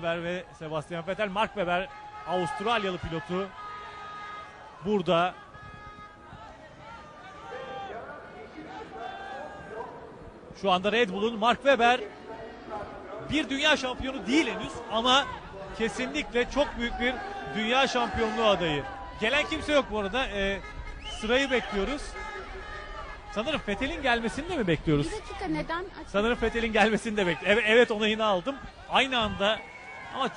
Webber ve Sebastian Vettel. Mark Webber Avustralyalı pilotu burada. Şu anda Red Bull'un Mark Webber bir dünya şampiyonu değil henüz ama kesinlikle çok büyük bir dünya şampiyonluğu adayı. Gelen kimse yok bu arada. Ee, sırayı bekliyoruz. Sanırım Fethel'in gelmesini de mi bekliyoruz? Bir dakika neden? Sanırım Fethel'in gelmesini de bekliyoruz. Evet, evet onayını aldım. Aynı anda ama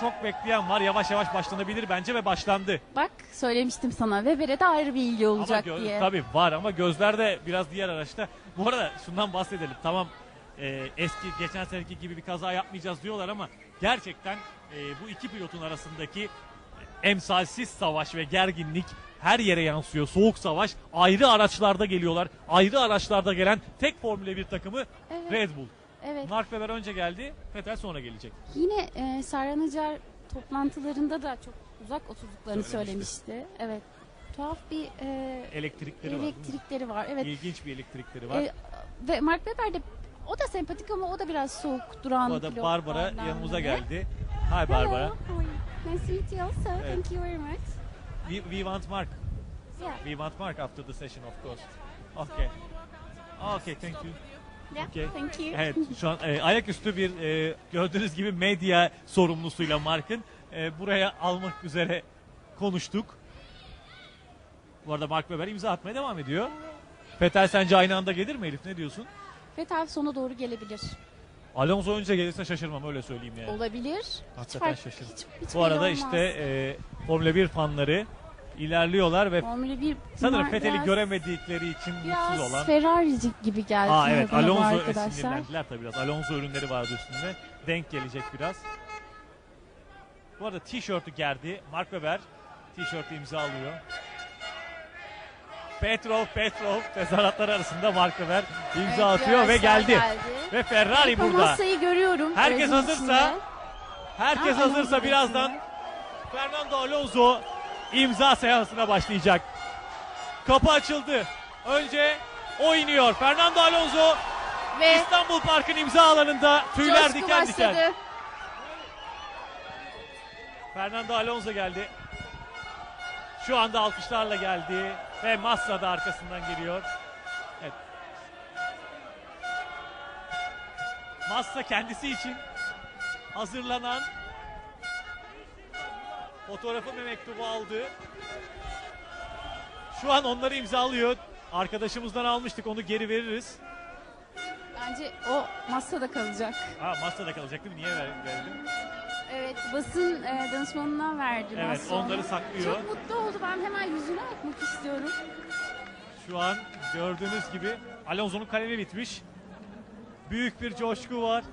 çok bekleyen var. Yavaş yavaş başlanabilir bence ve başlandı. Bak söylemiştim sana. Weber'e de ayrı bir ilgi olacak ama diye. tabii var ama gözlerde biraz diğer araçta. Bu arada şundan bahsedelim. Tamam e, eski geçen seneki gibi bir kaza yapmayacağız diyorlar ama gerçekten e, bu iki pilotun arasındaki emsalsiz savaş ve gerginlik her yere yansıyor. Soğuk savaş. Ayrı araçlarda geliyorlar. Ayrı araçlarda gelen tek Formula 1 takımı Evet. Red Bull. Evet. Mark Webber önce geldi. Vettel sonra gelecek. Yine e, Acar toplantılarında da çok uzak oturduklarını Söylemişti. söylemişti. Evet. Tuhaf bir e, Elektrikleri var. değil mi? elektrikleri var. Evet. İlginç bir elektrikleri var. E, ve Mark Webber de o da sempatik ama o da biraz soğuk duran Bu arada pilotlardan Barbara yanımıza biri. geldi. Hi Barbara. How are you? Nice to meet you also. Evet. Thank you very much. We, we want Mark. Yeah. We want Mark after the session of course. Okay. Okay, thank you. Yeah. Okay. Thank you. Evet, şu an e, ayaküstü bir e, gördüğünüz gibi medya sorumlusuyla Mark'ın e, buraya almak üzere konuştuk. Bu arada Mark Webber imza atmaya devam ediyor. Fetel sence aynı anda gelir mi Elif ne diyorsun? Vettel sona doğru gelebilir. Alonso önce gelirse şaşırmam öyle söyleyeyim yani. Olabilir. Hakikaten şaşırdım. hiç, hiç Bu belli arada olmaz. işte e, Formula 1 fanları ilerliyorlar ve Formula 1 sanırım bunlar Fethel'i biraz- göremedikleri için Biraz mutsuz olan. Ferrari gibi geldi Aa evet bana bu Alonso arkadaşlar. sinirlendiler tabii biraz. Alonso ürünleri vardı üstünde. Denk gelecek biraz. Bu arada tişörtü gerdi. Mark Webber tişörtü imzalıyor. Petrov, Petrov tezahüratlar arasında Mark Webber imza Evet, atıyor ve yarışlar geldi. Ve Ferrari burada. masayı görüyorum. Herkes aracın hazırsa içinde. Herkes Aa, hazırsa Alonso birazdan Fernando Alonso imza seansına başlayacak. Kapı açıldı. Önce o iniyor. Fernando Alonso Ve İstanbul Park'ın imza alanında tüyler diken başladı. diken. Fernando Alonso geldi. Şu anda alkışlarla geldi ve Massa da arkasından geliyor. Evet. Massa kendisi için hazırlanan fotoğrafı ve mektubu aldı. Şu an onları imzalıyor. Arkadaşımızdan almıştık onu geri veririz. Bence o masada kalacak. Ha Massa'da kalacak değil mi? Niye ver- verelim? Evet basın e, danışmanına verdi. Evet Massa onları saklıyor. Çok mutlu oldu. Ben hemen yüzüne bakmak istiyorum. Şu an gördüğünüz gibi Alonso'nun kalemi bitmiş. Büyük bir coşku var.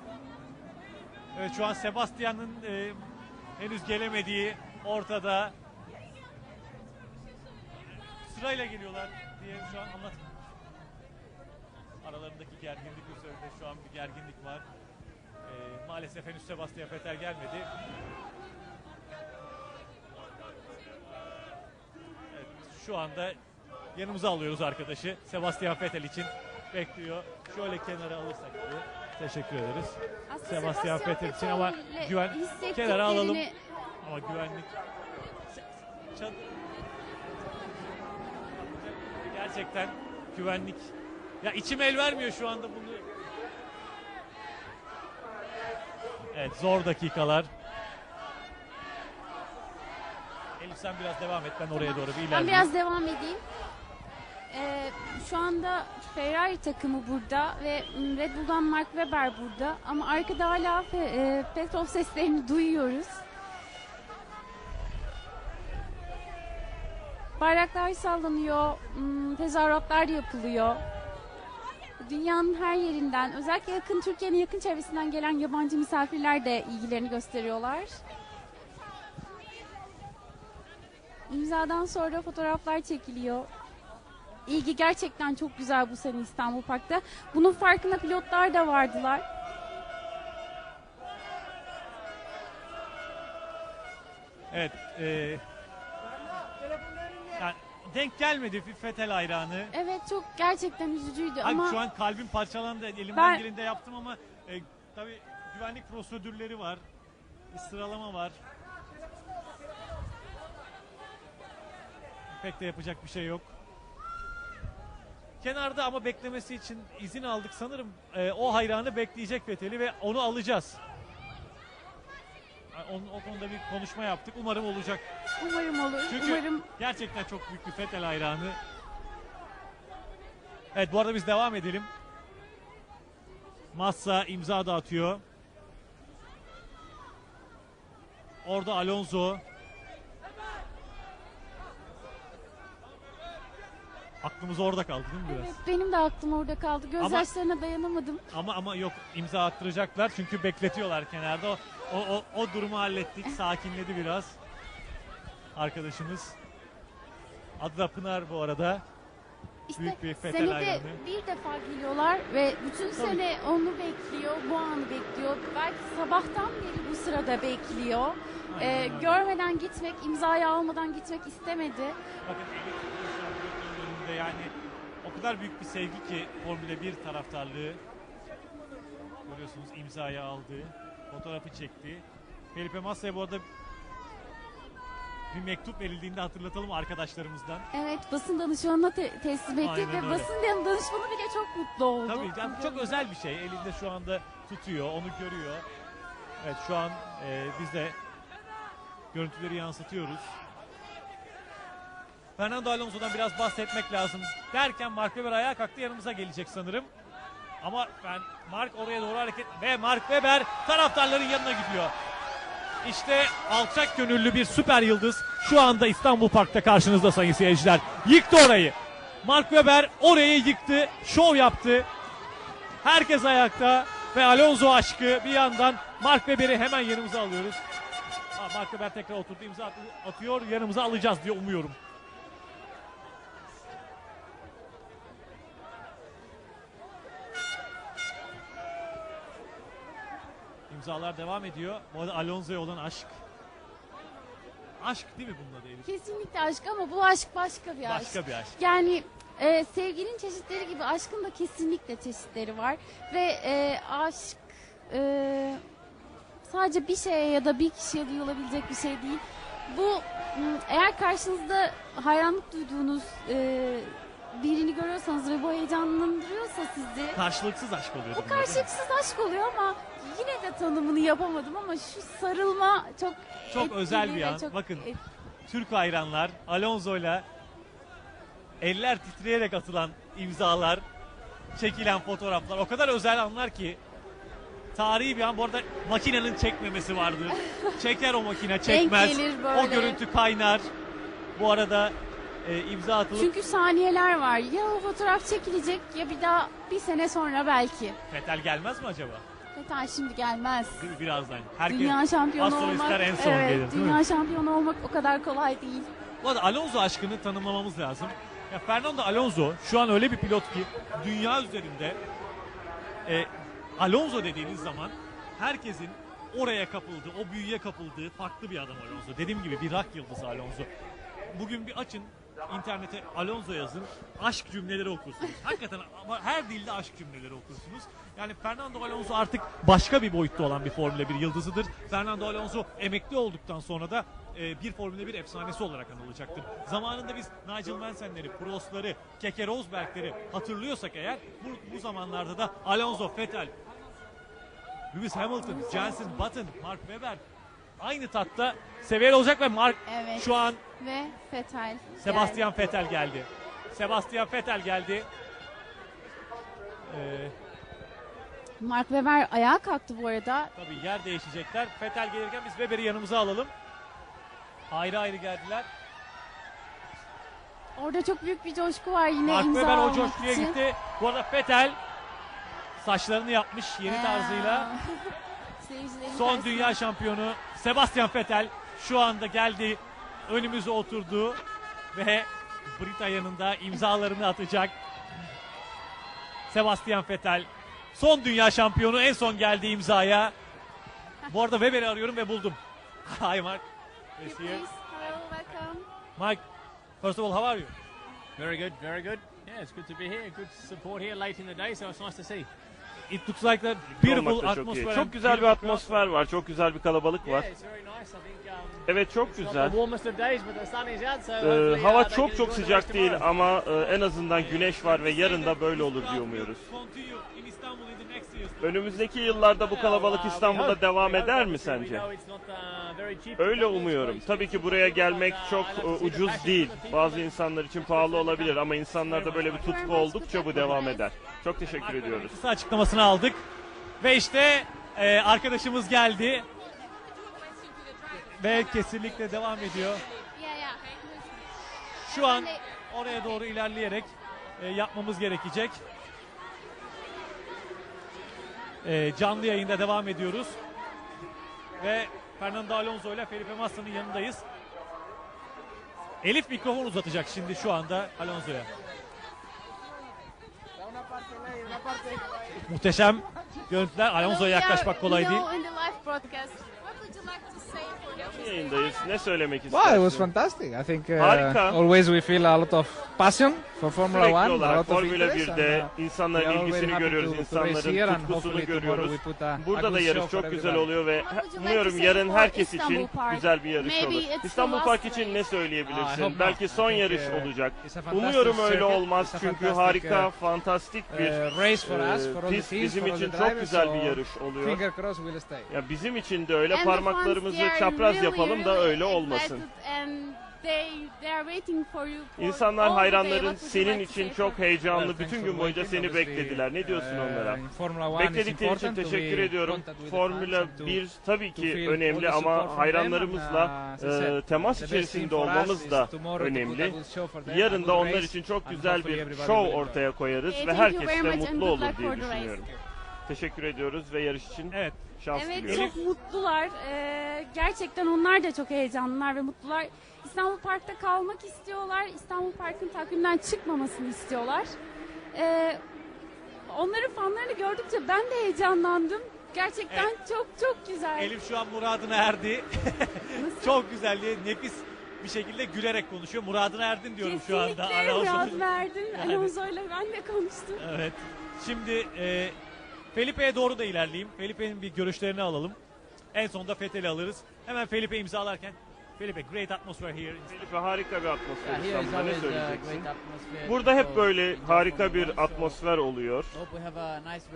Evet şu an Sebastian'ın e, henüz gelemediği ortada. Sırayla geliyorlar diye şu an anlat. Aralarındaki gerginlik üzerinde şu an bir gerginlik var. E, maalesef henüz Sebastian Vettel gelmedi. Evet, şu anda yanımıza alıyoruz arkadaşı. Sebastian Vettel için bekliyor. Şöyle kenara alırsak diye. Teşekkür ederiz. Aslında Sebastian Vettel için ama güven kenara alalım. Ama güvenlik gerçekten güvenlik ya içim el vermiyor şu anda bunu. Evet zor dakikalar. Elif sen biraz devam et ben oraya doğru bir ilerleyeyim. Ben biraz devam edeyim. Ee, şu anda Ferrari takımı burada ve Red Bull'dan Mark Webber burada. Ama arkada hala e, Petrov seslerini duyuyoruz. Bayraklar sallanıyor, m, tezahüratlar yapılıyor. Dünyanın her yerinden, özellikle yakın Türkiye'nin yakın çevresinden gelen yabancı misafirler de ilgilerini gösteriyorlar. İmzadan sonra fotoğraflar çekiliyor. İlgi gerçekten çok güzel bu sene İstanbul Park'ta. Bunun farkında pilotlar da vardılar. Evet. E, denk gelmedi Fettel hayranı. Evet çok gerçekten üzücüydü Ay, ama şu an kalbim parçalandı. Elimden Ben- gelinde yaptım ama e, tabii güvenlik prosedürleri var. Bir sıralama var. Pek de yapacak bir şey yok. Kenarda ama beklemesi için izin aldık. Sanırım e, o hayranı bekleyecek Fethel'i ve onu alacağız. Onun, o konuda bir konuşma yaptık. Umarım olacak. Umarım olur. Çünkü Umarım gerçekten çok büyük bir Fethel hayranı. Evet bu arada biz devam edelim. Massa imza da atıyor. Orada Alonso. Aklımız orada kaldı değil mi biraz? Evet, benim de aklım orada kaldı. Gözyaşlarına dayanamadım. Ama ama yok imza attıracaklar çünkü bekletiyorlar kenarda. O, o, o, o durumu hallettik. Sakinledi biraz arkadaşımız. Adı da Pınar bu arada. İşte Büyük bir Fethel senede hayranı. bir defa geliyorlar ve bütün sene onu bekliyor, bu anı bekliyor. Belki sabahtan beri bu sırada bekliyor. Aynen Ee, öyle. görmeden gitmek, imzayı almadan gitmek istemedi. Bakın önünde yani o kadar büyük bir sevgi ki Formula 1 taraftarlığı. Görüyorsunuz imzayı aldı. Fotoğrafı çekti. Felipe Massa'ya bu arada bir mektup verildiğinde hatırlatalım arkadaşlarımızdan. Evet, basın danışmanına te- teslim etti Aynen ve öyle. basın danışmanı bile çok mutlu oldu. Tabii yani çok özel bir şey. Elinde şu anda tutuyor, onu görüyor. Evet şu an e, biz de görüntüleri yansıtıyoruz. Fernando Alonso'dan biraz bahsetmek lazım. Derken Mark Webber ayağa kalktı yanımıza gelecek sanırım. Ama ben Mark oraya doğru hareket ve Mark Webber taraftarların yanına gidiyor. İşte alçak gönüllü bir süper yıldız şu anda İstanbul Park'ta karşınızda sayın seyirciler. Yıktı orayı. Mark Webber orayı yıktı, şov yaptı. Herkes ayakta ve Alonso aşkı bir yandan Mark Webber'i hemen yanımıza alıyoruz. Mark Webber tekrar oturdu imza at- atıyor yanımıza alacağız diye umuyorum. İmzalar devam ediyor. Bu arada Alonso'ya olan aşk. Aşk değil mi bunun adı Elif? Kesinlikle aşk ama bu aşk başka bir aşk. Başka bir aşk. Yani e, sevginin çeşitleri gibi aşkın da kesinlikle çeşitleri var ve e, aşk e, sadece bir şeye ya da bir kişiye duyulabilecek bir şey değil. Bu eğer karşınızda hayranlık duyduğunuz e, birini görüyorsanız ve bu heyecanlandırıyorsa sizi Karşılıksız aşk oluyor. bu karşılıksız aşk oluyor ama de tanımını yapamadım ama şu sarılma çok Çok etkili özel bir ve an. çok Bakın. et- Türk hayranlar Alonso'yla eller titreyerek atılan imzalar, çekilen fotoğraflar o kadar özel anlar ki tarihi bir an. Bu arada makinenin çekmemesi vardır. Çeker o makine, çekmez. gelir O böyle. görüntü kaynar. Bu arada e, imza atılıp Çünkü saniyeler var. Ya o fotoğraf çekilecek ya bir daha bir sene sonra belki. Vettel gelmez mi acaba? Fetal şimdi gelmez. Birazdan. Herkes Dünya şampiyonu olmak. en son evet, gelir, mi? dünya şampiyonu olmak o kadar kolay değil. Bu arada Alonso aşkını tanımlamamız lazım. Ya Fernando Alonso şu an öyle bir pilot ki dünya üzerinde e, Alonso dediğiniz zaman herkesin oraya kapıldığı, o büyüye kapıldığı farklı bir adam Alonso. Dediğim gibi bir rock yıldızı Alonso. Bugün bir açın internete Alonso yazın. Aşk cümleleri okursunuz. Hakikaten ama her dilde aşk cümleleri okursunuz. Yani Fernando Alonso artık başka bir boyutta olan bir Formula 1 yıldızıdır. Fernando Alonso emekli olduktan sonra da e, bir Formula 1 efsanesi olarak anılacaktır. Zamanında biz Nigel Mansell'leri, Prost'ları, Keke Rosberg'leri hatırlıyorsak eğer bu, bu zamanlarda da Alonso, Vettel, Lewis Hamilton, Jensen Button, Mark Webber aynı tatta seviyeli olacak ve Mark Evet. şu an Ve Fetal. Sebastian Vettel geldi. Sebastian Vettel geldi. Ee, Mark Webber ayağa kalktı bu arada. tabii yer değişecekler. Vettel gelirken biz Webber'i yanımıza alalım. Ayrı ayrı geldiler. Orada çok büyük bir coşku var yine Mark imza Webber o coşkuya için. gitti. Bu arada Vettel saçlarını yapmış yeni Ee, tarzıyla. Son dünya şampiyonu Sebastian Vettel şu anda geldi. Önümüze oturdu ve Brita yanında imzalarını atacak. Sebastian Vettel son dünya şampiyonu en son geldiği imzaya. Bu arada Weber'i arıyorum ve buldum. Hi Mark. Yes, here. Please, hello, welcome. Mike, first of all, how are you? Very good, very good. Yeah, it's good to be here. Good support here late in the day, so it's nice to see. İt looks like a beautiful çok atmosphere. Çok güzel bir atmosfer var. Çok güzel bir kalabalık var. Um, Evet çok güzel. the warmest of days, but the sun is out, so Ee, uh, hava çok çok sıcak değil ama e, en azından güneş var ve yarın da böyle olur diye umuyoruz. Önümüzdeki yıllarda bu kalabalık uh, İstanbul'da devam eder mi sence? uh, Öyle umuyorum. Tabii ki buraya gelmek uh, çok ucuz değil. Bazı insanlar için pahalı olabilir ama insanlarda böyle bir tutku oldukça bu devam eder. Çok teşekkür ediyoruz. Kısa açıklamasını aldık. Ve işte e, arkadaşımız geldi. Ve kesinlikle devam ediyor. Şu an oraya doğru ilerleyerek e, yapmamız gerekecek. E, canlı yayında devam ediyoruz. Ve Fernando Alonso ile Felipe Massa'nın yanındayız. Elif mikrofon uzatacak şimdi şu anda Alonso'ya. Muhteşem görüntüler. Alonso'ya yaklaşmak kolay değil. Yayındayız. Ne söylemek Well, it was istersin? fantastic. I think uh, Harika. always we feel a lot of passion for Formula Sürekli One, olarak Formula interest, and, 1'de uh, we insanların ilgisini görüyoruz, insanların tutkusunu görüyoruz. Burada da yarış çok güzel oluyor ve umuyorum yarın herkes için güzel bir yarış olur. İstanbul Park için ne söyleyebilirsin? hope Belki son yarış uh, olacak. Umuyorum öyle olmaz çünkü harika, uh, fantastik bir uh, pist bizim için çok güzel bir yarış oluyor. Ya bizim için de öyle parmaklarımızı çapraz yapalım da öyle olmasın. Excited and they, they are waiting for you for İnsanlar hayranların senin için çok heyecanlı bütün gün boyunca seni beklediler. Ne diyorsun uh, onlara? Bekledikleri için teşekkür ediyorum. Formula fans and to- 1 tabii ki önemli ama hayranlarımızla uh, e, said, temas içerisinde olmamız da önemli. Yarın da onlar için çok güzel bir show ortaya koyarız ve herkes de mutlu olur diye düşünüyorum. Teşekkür ediyoruz ve yarış için Evet. şans Evet diliyoruz. çok mutlular. Ee, gerçekten onlar da çok heyecanlılar ve mutlular. İstanbul Park'ta kalmak istiyorlar. İstanbul Park'ın takvimden çıkmamasını istiyorlar. Ee, onların fanlarını gördükçe ben de heyecanlandım. Gerçekten çok çok güzel. Elif şu an muradına erdi. Çok güzel diye nefis bir şekilde gülerek konuşuyor. Muradına erdin diyorum şu anda. Kesinlikle Murat verdim. Yani. Alonso'yla ben de konuştum. Evet. Şimdi e, Felipe'ye doğru da ilerleyeyim. Felipe'nin bir görüşlerini alalım. En sonunda Fethel'i alırız. Hemen Felipe imzalarken Felipe great atmosphere here. Felipe harika bir atmosfer Yeah, İstanbul'da ne söyleyeceksin? Burada hep So, böyle harika bir atmosfer oluyor.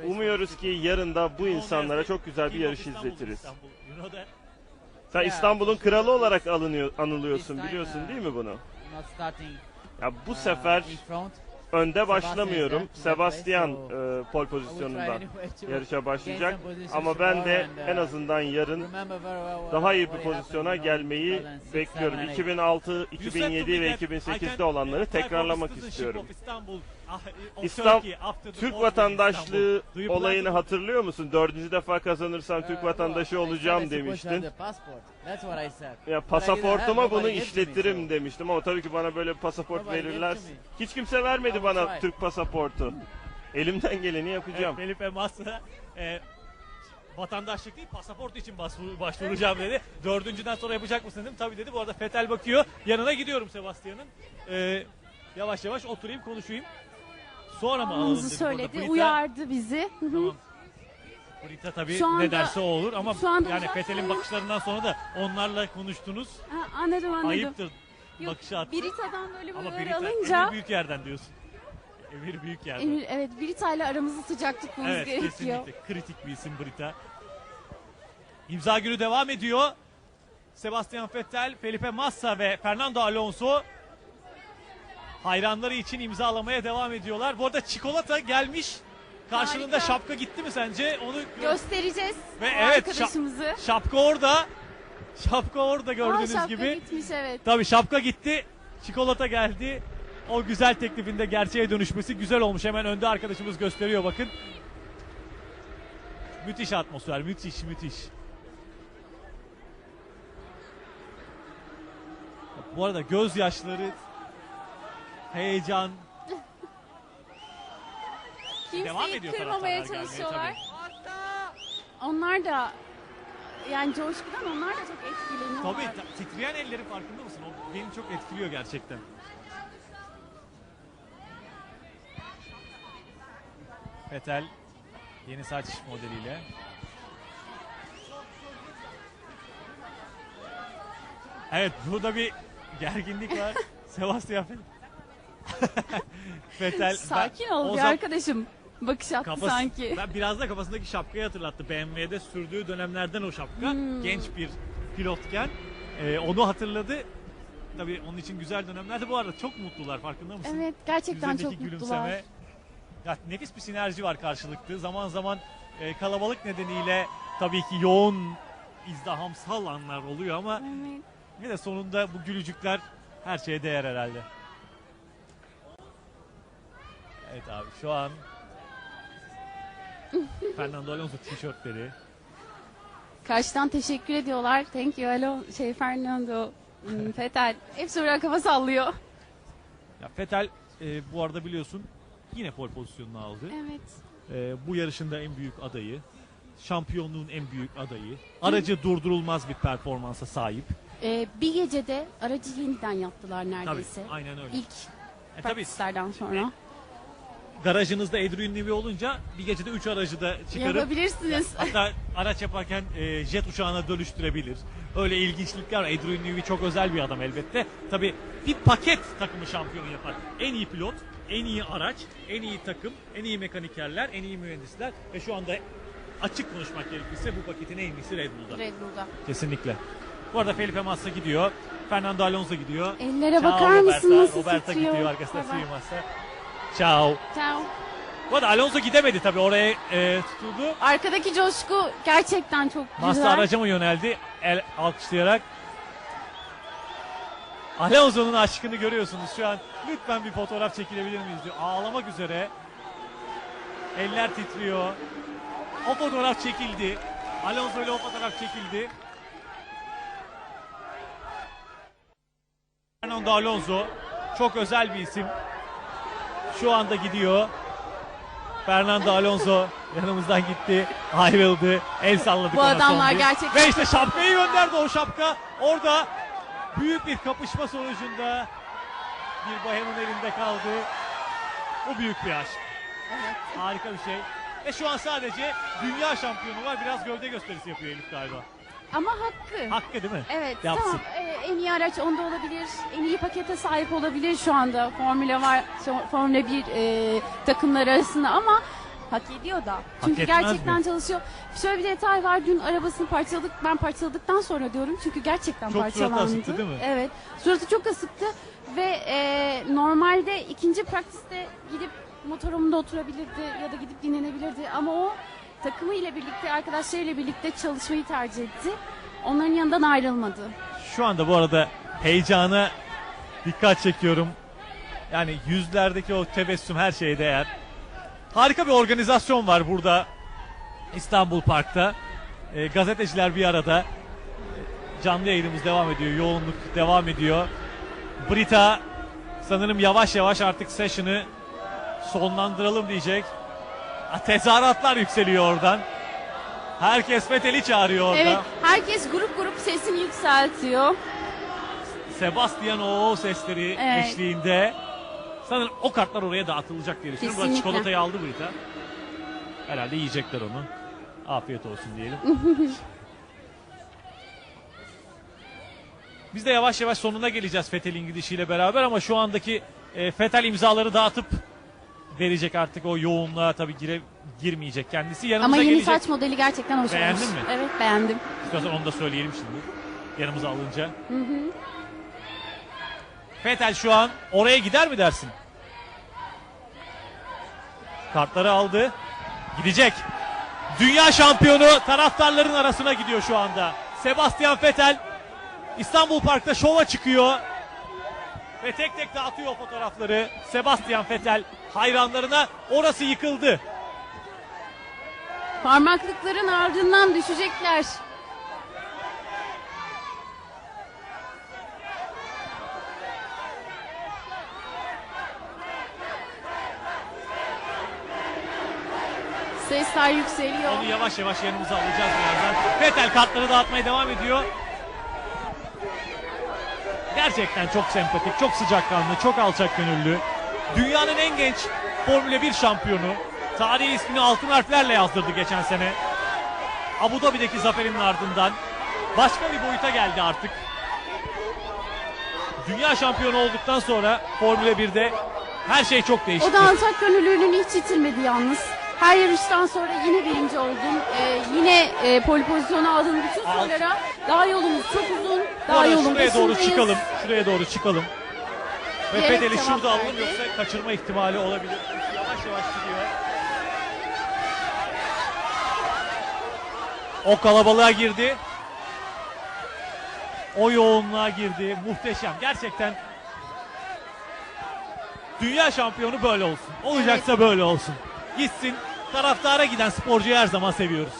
Umuyoruz ki yarın da bu insanlara çok güzel bir yarış izletiriz. Sen. İstanbul'un kralı olarak alınıyor, anılıyorsun biliyorsun uh, değil mi bunu? Ya bu uh, sefer. Önde başlamıyorum. Sebastian so e, pol to yarışa başlayacak. Ama ben de en uh, azından yarın daha iyi bir pozisyona gelmeyi 2006, bekliyorum. 2007. 2006, You said to 2007 me ve that I 2008'de can olanları tekrarlamak istiyorum. Ah, of İslam- Türk vatandaşlığı olayını hatırlıyor musun? Dördüncü defa kazanırsam Türk no, vatandaşı olacağım demiştin. Ya pasaportuma bunu işletirim demiştim ama tabii ki bana böyle bir pasaport verirler. Hiç kimse vermedi bana. Türk pasaportu. Elimden geleni Evet, yapacağım. Felipe Massa e, vatandaşlık değil pasaport için başvur- başvuracağım dedi. Dördüncüden sonra yapacak mısın dedim. Tabii dedi. Bu arada Fetel bakıyor. Yanına gidiyorum Sebastian'ın. E, yavaş yavaş oturayım konuşayım. Sonra mı alalım. Burada söyledi, Brita- uyardı bizi. Hı hı. Tamam. Brita tabii Şu anda- ne derse o olur ama şu anda yani uzak Fetel'in bakışlarından sonra da onlarla konuştunuz. Ha, anladım anladım. Ayıptır Yok, bakışı attı. Brita'dan böyle bir Ama uyarı Brita alınca Emir büyük yerden diyorsun. Emir büyük yerden. Emir, evet Brita ile aramızı sıcak tutmamız Evet gerekiyor. kesinlikle kritik bir isim Brita. İmza günü devam ediyor. Sebastian Vettel, Felipe Massa ve Fernando Alonso hayranları için imzalamaya devam ediyorlar. Bu arada çikolata gelmiş. Karşılığında Harika. şapka gitti mi sence? Onu Göstereceğiz Ve o evet, arkadaşımızı. şapka orada. Şapka orada Aa, gördüğünüz şapka gibi. gitmiş evet. Tabii şapka gitti. Çikolata geldi. O güzel teklifinde gerçeğe dönüşmesi güzel olmuş. Hemen önde arkadaşımız gösteriyor bakın. Müthiş atmosfer. Müthiş müthiş. Bu arada gözyaşları, heyecan devam Kimseyi ediyor kırmamaya taraftarlar gelmeye çalışıyorlar. Onlar da yani coşkudan onlar da çok etkileniyorlar. Tabii ta- titreyen elleri farkında mısın? O beni çok etkiliyor gerçekten. Fetel Yeni saç modeliyle. Evet burada bir gerginlik var. Sebastian Vettel. Sakin ben- ol bir arkadaşım. Bakış attı Kafası- sanki. Ben biraz da kafasındaki şapkayı hatırlattı. BMW'de sürdüğü dönemlerden o şapka. Hmm. Genç bir pilotken e, onu hatırladı. Tabii onun için güzel dönemlerdi. Bu arada çok mutlular farkında mısın? Evet gerçekten Yüzlerindeki çok gülümseme. mutlular. Ya, nefis bir sinerji var karşılıklı. Zaman zaman e, kalabalık nedeniyle tabii ki yoğun izdihamsal anlar oluyor ama Evet. ne de sonunda bu gülücükler her şeye değer herhalde. Evet abi şu an Fernando Alonso tişörtleri. Karşıdan teşekkür ediyorlar. Thank you Alo şey Fernando hmm, Fetel. Hepsi böyle kafa sallıyor. Ya Fetel e, bu arada biliyorsun yine pole pozisyonunu aldı. Evet. E, bu yarışın da en büyük adayı. Şampiyonluğun en büyük adayı. Aracı durdurulmaz bir performansa sahip. Ee, bir gecede aracı yeniden yaptılar Tabii neredeyse. aynen öyle. İlk E, tabii practice'lerden sonra. Garajınızda Adrian Newey olunca bir gecede 3 aracı da çıkarıp Yapabilirsiniz. hatta araç yaparken e, jet uçağına dönüştürebilir. Öyle ilginçlikler var. Adrian Newey çok özel bir adam elbette. Tabii bir paket takımı şampiyon yapar. En iyi pilot, en iyi araç, en iyi takım, en iyi mekanikerler, en iyi mühendisler ve şu anda açık konuşmak gerekirse bu paketin en iyisi Red Bull'da. Red Bull'da. Kesinlikle. Bu arada Felipe Massa gidiyor. Fernando Alonso gidiyor. Ellere Ciao bakar Roberta. mısın nasıl Roberta gidiyor arkasında Baba. Ciao. Ciao. Bu arada Alonso gidemedi tabii oraya e, tutuldu. Arkadaki coşku gerçekten çok güzel. Massa araca mı yöneldi? El alkışlayarak. Alonso'nun aşkını görüyorsunuz şu an. Lütfen bir fotoğraf çekilebilir miyiz diyor. Ağlamak üzere. Eller titriyor. O fotoğraf çekildi. Alonso ile o fotoğraf çekildi. Fernando Alonso çok özel bir isim. Şu anda gidiyor. Fernando Alonso yanımızdan gitti, ayrıldı, el salladık Bu adamlar gerçekten- Ve işte şapkayı gönderdi o şapka. Orada büyük bir kapışma sonucunda bir bayanın elinde kaldı. Bu büyük bir aşk. Harika bir şey. Ve şu an sadece dünya şampiyonu var. Biraz gövde gösterisi yapıyor Elif galiba. Ama hakkı. Hakkı değil mi? Evet Yapsın. tamam Ee, en iyi araç onda olabilir. En iyi pakete sahip olabilir şu anda. Formula var, Formula 1 e, takımlar arasında ama hak ediyor da. Çünkü gerçekten mi? çalışıyor. Şöyle bir detay var. Dün arabasını parçaladık. Ben parçaladıktan sonra diyorum. Çünkü gerçekten Çok parçalandı. asıktı değil mi? Evet. Suratı çok asıktı ve e, normalde ikinci praktiste gidip motorumda oturabilirdi ya da gidip dinlenebilirdi ama o takımıyla birlikte, arkadaşlarıyla birlikte çalışmayı tercih etti. Onların yanından ayrılmadı. Şu anda bu arada heyecana dikkat çekiyorum. Yani yüzlerdeki o tebessüm her şeye değer. Harika bir organizasyon var burada İstanbul Park'ta. Ee, gazeteciler bir arada. Ee, Canlı yayınımız devam ediyor. Yoğunluk devam ediyor. Brita sanırım yavaş yavaş artık session'ı sonlandıralım diyecek. Tezahüratlar yükseliyor oradan. Herkes Vettel'i çağırıyor orada. Evet, herkes grup grup sesini yükseltiyor. Sebastian O sesleri Evet. eşliğinde sanırım o kartlar oraya dağıtılacak diye düşünüyorum. Burada Kesinlikle. çikolatayı aldı Brita. Herhalde yiyecekler onu. Afiyet olsun diyelim. Biz de yavaş yavaş sonuna geleceğiz Fethel'in gidişiyle beraber ama şu andaki e, Fethel imzaları dağıtıp verecek artık o yoğunluğa tabii gire, girmeyecek kendisi. Yanımıza Ama yeni gelecek. saç modeli gerçekten hoş Beğendin olmuş. mi? Evet beğendim. İstiyorsan onu da söyleyelim şimdi. Yanımıza alınca. Fetel şu an oraya gider mi dersin? Kartları aldı. Gidecek. Dünya şampiyonu taraftarların arasına gidiyor şu anda. Sebastian Vettel İstanbul Park'ta şova çıkıyor. Ve tek tek dağıtıyor fotoğrafları. Sebastian Vettel hayranlarına orası yıkıldı. Parmaklıkların ardından düşecekler. Sesler yükseliyor. Onu yavaş yavaş yanımıza alacağız birazdan. Vettel kartları dağıtmaya devam ediyor. Gerçekten çok sempatik, çok sıcakkanlı, çok alçak gönüllü. Dünyanın en genç Formula 1 şampiyonu. Tarihi ismini altın harflerle yazdırdı geçen sene. Abu Dhabi'deki zaferinin ardından başka bir boyuta geldi artık. Dünya şampiyonu olduktan sonra Formula 1'de her şey çok değişti. O da alçak gönüllülüğünü hiç yitirmedi yalnız. Her yarıştan sonra yine birinci oldun. Ee, yine e, pole pozisyonu aldın. Bütün sorulara daha yolumuz çok uzun. Daha arada yolun şuraya doğru çıkalım. Şuraya doğru çıkalım. Ve cevap şurada alalım yoksa kaçırma ihtimali olabilir. Yavaş yavaş gidiyor. O kalabalığa girdi. O yoğunluğa girdi. Muhteşem. Gerçekten dünya şampiyonu böyle olsun. Olacaksa böyle olsun. Gitsin. Taraftara giden sporcuyu her zaman seviyoruz.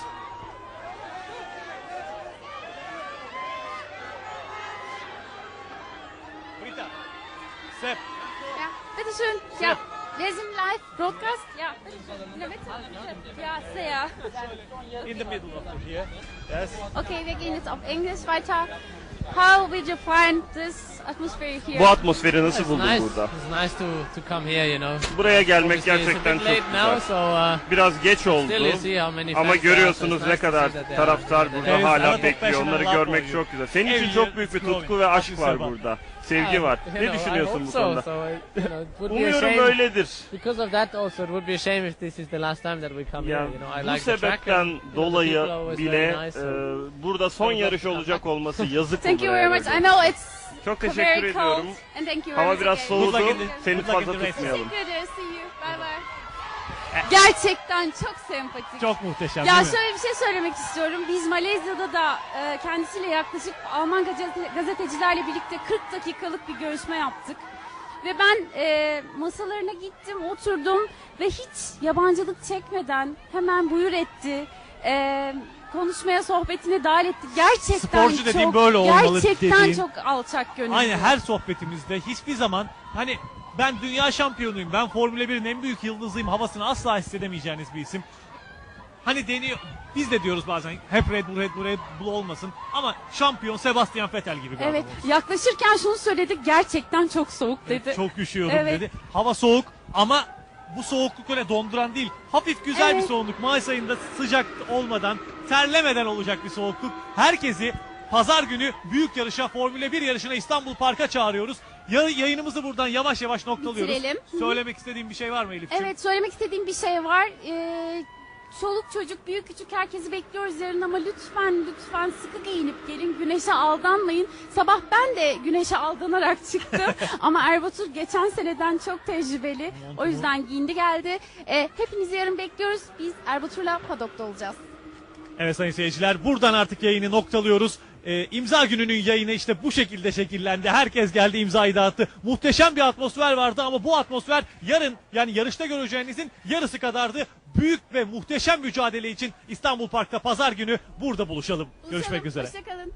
Brita. Sep. Ja, bitteschön. Ja, wir sind live broadcast. Ja. In der Mitte. Ja, sehr. In the middle of the here. Yes. Okay, wir gehen jetzt auf Englisch weiter. How did you find this atmosphere here? Bu atmosferi nasıl It's buldun nice. burada? It's nice to, to come here, you know. Buraya gelmek Obviously, it's a gerçekten bit çok late now, güzel. so uh, Biraz geç oldu. still you see how many Ama fans there are, so görüyorsunuz it's ne nice to kadar see that they are- taraftar they burada are- There is a hala lot of bekliyor. Onları passion and love görmek çok you. güzel. Senin için Every çok year büyük bir it's tutku ve aşk var Sebat. burada. Sevgi Yeah, var. Ne know, düşünüyorsun bu so, konuda? so, you know, Umuyorum öyledir. Because of that also it would be a shame if this is the last time that we come here. You know, I bu like sebepten the dolayı bile nice, e, burada son yarış olacak olması yazık Thank you olur very much. I know it's Çok teşekkür ediyorum. cold. And thank you very Hava biraz soğudu. Seni fazla tutmayalım. Teşekkür ederiz. See you. Bye bye. Gerçekten çok sempatik. Çok muhteşem Ya değil mi? şöyle bir şey söylemek istiyorum. Biz Malezya'da da e, kendisiyle yaklaşık Alman gazete- gazetecilerle birlikte 40 dakikalık bir görüşme yaptık. Ve ben e, masalarına gittim, oturdum ve hiç yabancılık çekmeden hemen buyur etti. E, konuşmaya, sohbetine dahil etti. Gerçekten Sporcu dediğin çok, böyle olmalı gerçekten dediğin. çok alçak gönüllü. Aynı her sohbetimizde hiçbir zaman hani ben dünya şampiyonuyum, ben Formula 1'in en büyük yıldızıyım havasını asla hissedemeyeceğiniz bir isim. Hani deniyor, biz de diyoruz bazen hep Red Bull, Red Bull, Red Bull olmasın ama şampiyon Sebastian Vettel gibi bir Evet, adam olsun. yaklaşırken şunu söyledi. Gerçekten çok soğuk dedi. Çok üşüyorum Evet. dedi. Hava soğuk ama bu soğukluk öyle donduran değil. Hafif güzel bir Evet. soğukluk. Mayıs ayında sıcak olmadan, terlemeden olacak bir soğukluk. Herkesi pazar günü büyük yarışa, Formula 1 yarışına İstanbul Park'a çağırıyoruz. Ya- yayınımızı buradan yavaş yavaş noktalıyoruz. Bitirelim. Söylemek istediğim bir şey var mı Elif'ciğim? Evet söylemek istediğim bir şey var. Ee, çoluk çocuk büyük küçük herkesi bekliyoruz yarın ama lütfen lütfen sıkı giyinip gelin güneşe aldanmayın. Sabah ben de güneşe aldanarak çıktım ama Erbatur geçen seneden çok tecrübeli. O yüzden giyindi geldi. Ee, hepinizi yarın bekliyoruz. Biz Erbatur'la padokta olacağız. Evet sayın seyirciler buradan artık yayını noktalıyoruz. Ee, imza gününün yayını işte bu şekilde şekillendi. Herkes geldi imzayı dağıttı. Muhteşem bir atmosfer vardı ama bu atmosfer yarın yani yarışta göreceğinizin yarısı kadardı. Büyük ve muhteşem mücadele için İstanbul Park'ta pazar günü burada buluşalım. Görüşmek Buluşalım. üzere. Hoşçakalın.